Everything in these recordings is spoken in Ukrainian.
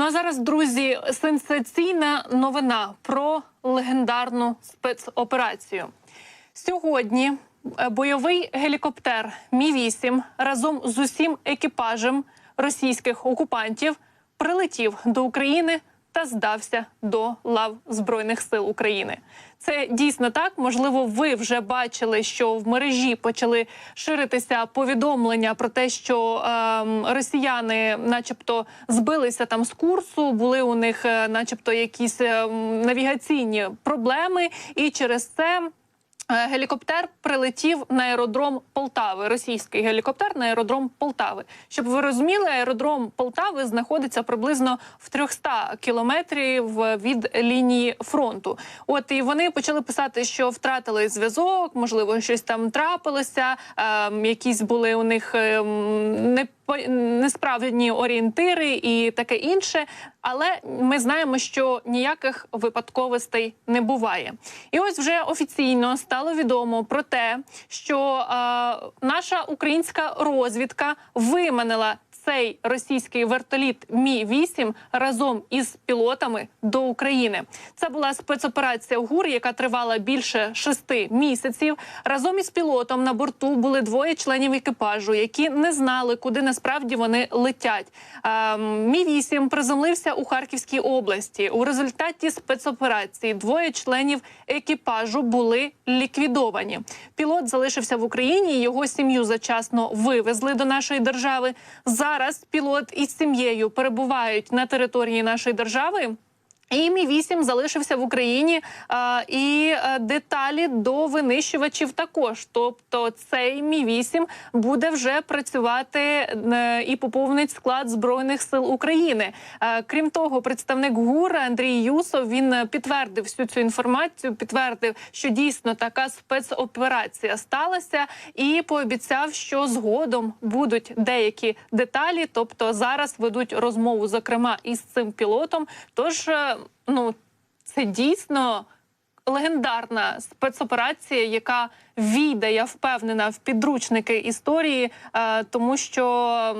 Ну а зараз, друзі, сенсаційна новина про легендарну спецоперацію. Сьогодні е, бойовий гелікоптер Мі 8 разом з усім екіпажем російських окупантів прилетів до України та здався до лав Збройних сил України. Це дійсно так. Можливо, ви вже бачили, що в мережі почали ширитися повідомлення про те, що е, росіяни, начебто, збилися там з курсу, були у них, е, начебто, якісь ем, навігаційні проблеми, і через це. Е, Гелікоптер прилетів на аеродром Полтави. Російський гелікоптер на аеродром Полтави. Щоб ви розуміли, аеродром Полтави знаходиться приблизно в 300 кілометрів від лінії фронту. От і вони почали писати, що втратили зв'язок, можливо, щось там трапилося. е, якісь були у них е, не несправні орієнтири і таке інше. Але ми знаємо, що ніяких випадковостей не буває. І ось вже офіційно стало відомо про те, що е, наша українська розвідка виманила цей російський вертоліт Мі 8 разом із пілотами до України. Це була спецоперація ГУР, яка тривала більше шести місяців. Разом із пілотом на борту були двоє членів екіпажу, які не знали, куди насправді вони летять. Мі 8 приземлився у Харківській області. У результаті спецоперації двоє членів екіпажу були ліквідовані. Пілот залишився в Україні. Його сім'ю зачасно вивезли до нашої держави. Зараз пілот із сім'єю перебувають на території нашої держави. І Мі 8 залишився в Україні а, і а, деталі до винищувачів також. Тобто цей Мі 8 буде вже працювати е, і поповнить склад збройних сил України. Е, крім того, представник ГУР Андрій Юсов він е, підтвердив всю цю інформацію, підтвердив, що дійсно така спецоперація сталася, і пообіцяв, що згодом будуть деякі деталі. Тобто зараз ведуть розмову, зокрема із цим пілотом. Тож е, ну це дійсно легендарна спецоперація, яка війде, я впевнена, в підручники історії, е, тому що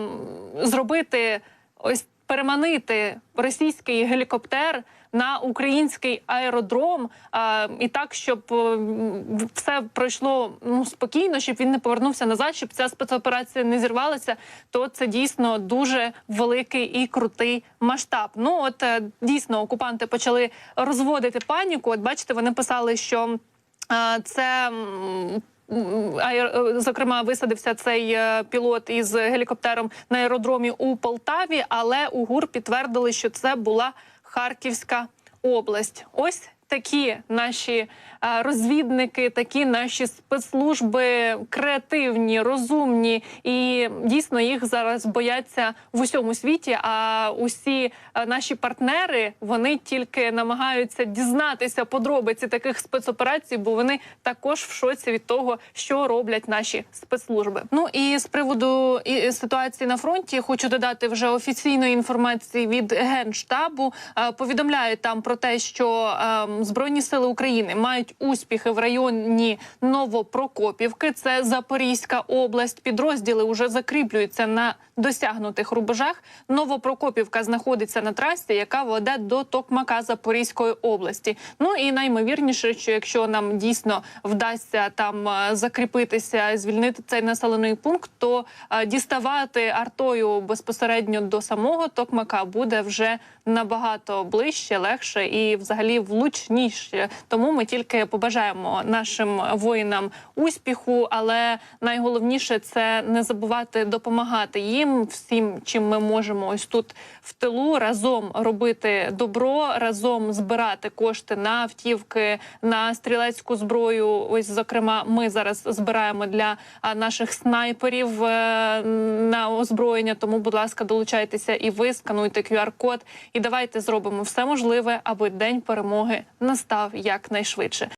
зробити ось переманити російський гелікоптер на український аеродром а, і так, щоб е, все пройшло ну спокійно, щоб він не повернувся назад, щоб ця спецоперація не зірвалася, то це дійсно дуже великий і крутий масштаб. Ну от е, дійсно окупанти почали розводити паніку. От бачите, вони писали, що е, це. Е, Зокрема, висадився цей е, пілот із гелікоптером на аеродромі у Полтаві, але у ГУР підтвердили, що це була Харківська область. Ось такі наші е, розвідники, такі наші спецслужби креативні, розумні, і дійсно їх зараз бояться в усьому світі. А усі е, наші партнери вони тільки намагаються дізнатися подробиці таких спецоперацій, бо вони також в шоці від того, що роблять наші спецслужби. Ну і з приводу ситуації на фронті хочу додати вже офіційної інформації від генштабу. Е, Повідомляють там про те, що ем, збройні сили України мають успіхи в районі Новопрокопівки. Це Запорізька область. Підрозділи вже закріплюються на досягнутих рубежах. Новопрокопівка знаходиться на трасі, яка веде до Токмака Запорізької області. Ну і наймовірніше, що якщо нам дійсно вдасться там е, закріпитися, звільнити цей населений пункт, то е, діставати артою безпосередньо до самого Токмака буде вже набагато ближче, легше і, взагалі, влучніше. Тому ми тільки побажаємо нашим воїнам успіху, але найголовніше це не забувати допомагати їм всім, чим ми можемо ось тут в тилу разом робити добро, разом збирати кошти на автівки, на стрілецьку зброю. Ось, зокрема, ми зараз збираємо для наших снайперів е, на озброєння. Тому, будь ласка, долучайтеся і ви скануйте QR-код. І давайте зробимо все можливе, аби день перемоги настав якнайшвидше.